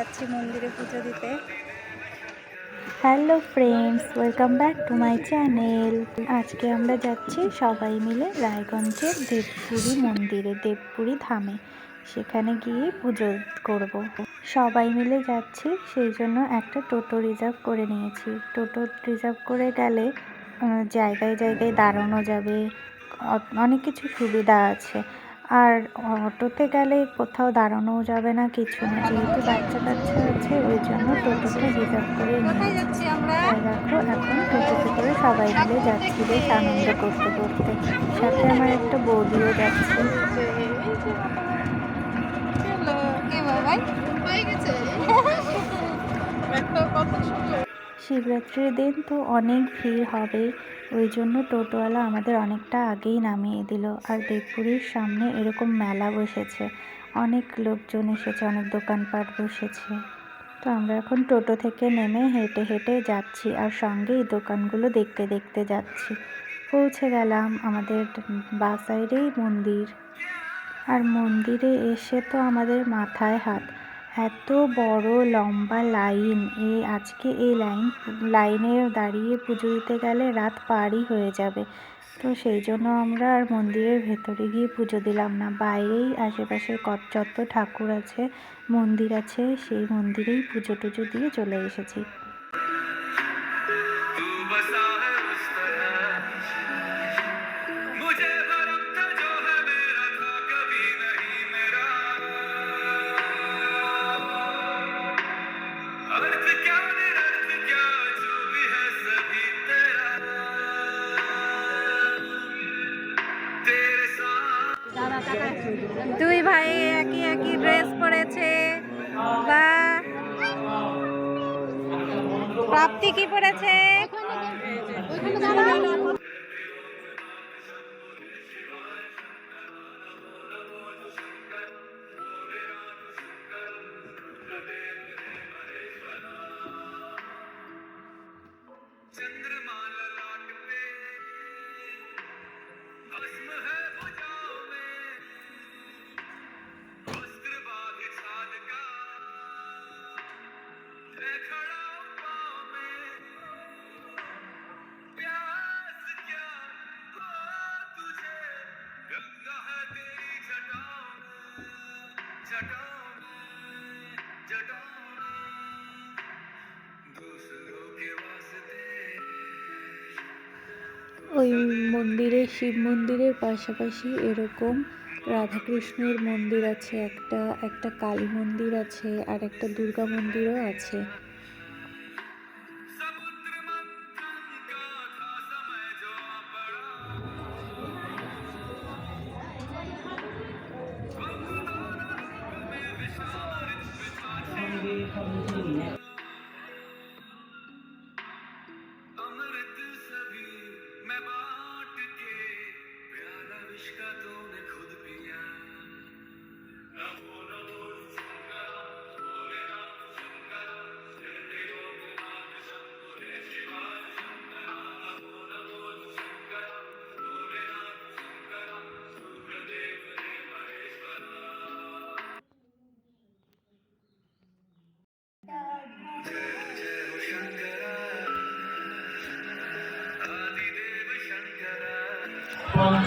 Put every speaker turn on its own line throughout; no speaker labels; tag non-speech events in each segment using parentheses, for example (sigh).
যাচ্ছি মন্দিরে পুজো দিতে। Hello friends welcome back to my channel আজকে আমরা যাচ্ছি সবাই মিলে রায়গঞ্জের দেবপুরী মন্দিরে, দেবপুরী ধামে। সেখানে গিয়ে পুজো করব। সবাই মিলে যাচ্ছি, সেই জন্য একটা টোটো রিজার্ভ করে নিয়েছি। টোটো রিজার্ভ করে গেলে জায়গায় জায়গায় দাঁড়ানো যাবে। অনেক কিছু সুবিধা আছে। আর অটোতে গেলে কোথাও দাঁড়ানোও যাবে না কিছু না। যেহেতু বাচ্চা কাচ্চা আছে ওই জন্য টোটোটা রিজার্ভ করে নিয়েছি দেখো এখন টোটোতে করে সবাই মিলে যাচ্ছি বেশ আনন্দ করতে করতে। সাথে আমার একটা বৌদিও যাচ্ছে।
কে বাবাই হয়ে গেছে? (laughs) কত সুন্দর
শিবরাত্রির দিন তো অনেক ভিড় হবে। ওই জন্য টোটোওয়ালা আমাদের অনেকটা আগেই নামিয়ে দিল। আর দেবপুরীর সামনে এরকম মেলা বসেছে। অনেক লোকজন এসেছে, অনেক দোকানপাট বসেছে। তো আমরা এখন টোটো থেকে নেমে হেঁটে হেঁটে যাচ্ছি আর সঙ্গে এই দোকানগুলো দেখতে দেখতে যাচ্ছি। পৌঁছে গেলাম আমাদের বা সাইডেই মন্দির। আর মন্দিরে এসে তো আমাদের মাথায় হাত। এত বড় লম্বা লাইন। এই আজকে এই লাইন, লাইনে দাঁড়িয়ে পুজো দিতে গেলে রাত পারই হয়ে যাবে। তো সেই জন্য আমরা আর মন্দিরের ভেতরে গিয়ে পুজো দিলাম না। বাইরেই আশেপাশে যত ঠাকুর আছে, মন্দির আছে, সেই মন্দিরেই পুজো টুজো দিয়ে চলে এসেছি।
প্রাপ্তি কি পরেছে
ওই মন্দিরে, শিব মন্দিরের পাশাপাশি এরকম রাধাকৃষ্ণের মন্দির আছে, একটা একটা কালী মন্দির আছে, আর একটা দুর্গা মন্দিরও আছে।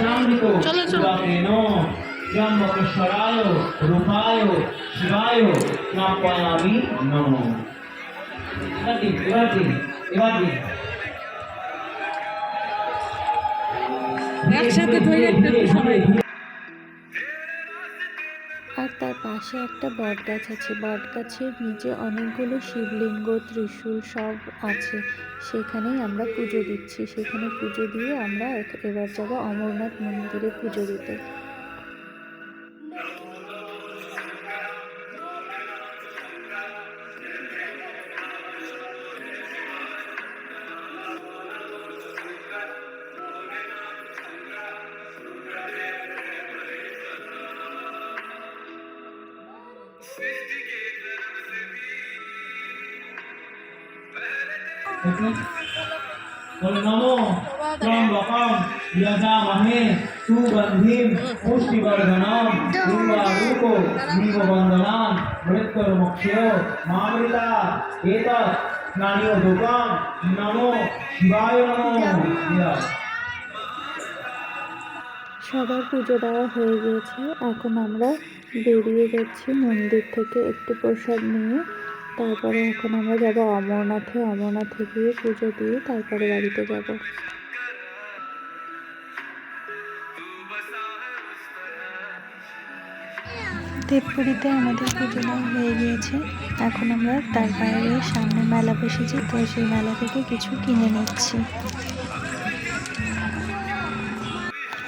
পঞ্চামৃত পুরাতেন ত্র্যম্বকেশ্বরায় রূপায় শিবায় নাপয়ামি নম এবার দিন এবার দিন এবার দিন
একসাথে ধরে সবাই
আর তার পাশে একটা বট গাছ আছে। বট গাছের নিচে অনেকগুলো শিবলিঙ্গ, ত্রিশূল সব আছে। সেখানেই আমরা পুজো দিচ্ছি। সেখানে পুজো দিয়ে আমরা এবার যাব অমরনাথ মন্দিরে পুজো দিতে।
नमो त्र्यम्बकं यजामहे सुगन्धिं पुष्टिवर्धनं दुर्गारूपो नीमवन्दनां मृत्युर्मुख्यो मामृता एतत् स्नानियोदुकं नमो शिवाय नमो
সবার পুজো দেওয়া হয়ে গিয়েছে। এখন আমরা বেরিয়ে যাচ্ছি মন্দির থেকে একটু প্রসাদ নিয়ে। তারপরে এখন আমরা যাব অমরনাথে। অমরনাথে গিয়ে পুজো দিয়ে তারপরে বাড়িতে যাব। দেবপুরীতে আমাদের পুজো দেওয়া হয়ে গিয়েছে। এখন আমরা তার বাইরে সামনে মেলা বসেছি, তো সেই মেলা থেকে কিছু কিনে নিচ্ছি।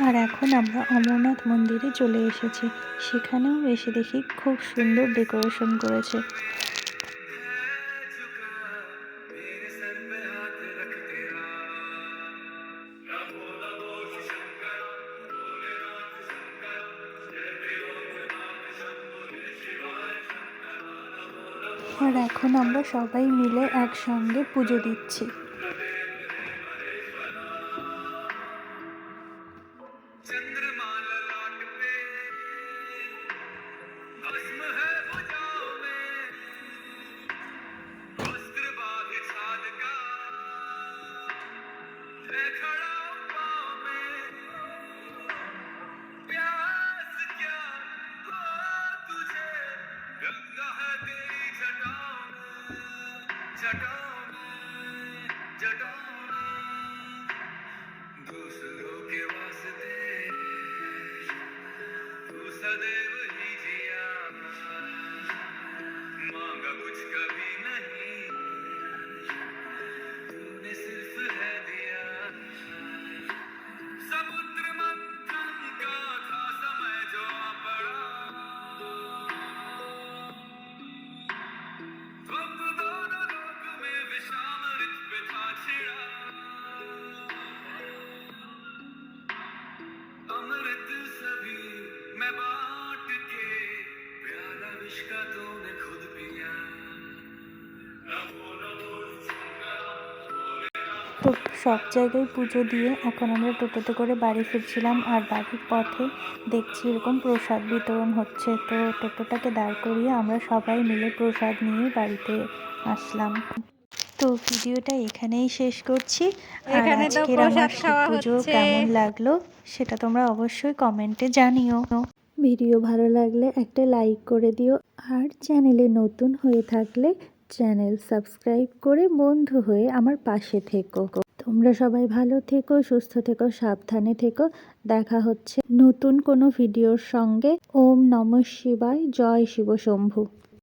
আর এখন আমরা অমরনাথ মন্দিরে চলে এসেছি। সেখানেও এসে দেখি খুব সুন্দর ডেকোরেশন করেছে। আর এখন আমরা সবাই মিলে একসঙ্গে পুজো দিচ্ছি।
ದೇವ
তো সব জায়গায় পুজো দিয়ে এখন আমরা টোটোতে করে বাড়ি ফিরছিলাম আর বাড়ির পথে দেখছি এরকম প্রসাদ বিতরণ হচ্ছে। তো টোটোটাকে দাঁড় করিয়ে আমরা সবাই মিলে প্রসাদ নিয়ে বাড়িতে আসলাম। তো ভিডিওটা এখানেই শেষ করছি। আর আজকের আমার পুজো কেমন লাগল সেটা তোমরা অবশ্যই কমেন্টে জানিও। ভিডিও ভালো লাগলে একটা লাইক করে দিও। আর চ্যানেলে নতুন হয়ে থাকলে চ্যানেল সাবস্ক্রাইব করে বন্ধু হয়ে আমার পাশে থেকো। তোমরা সবাই ভালো থেকো, সুস্থ থেকো, সাবধানে থেকো। দেখা হচ্ছে নতুন কোনো ভিডিওর সঙ্গে। ওম নম শিবায়। জয় শিব শম্ভু।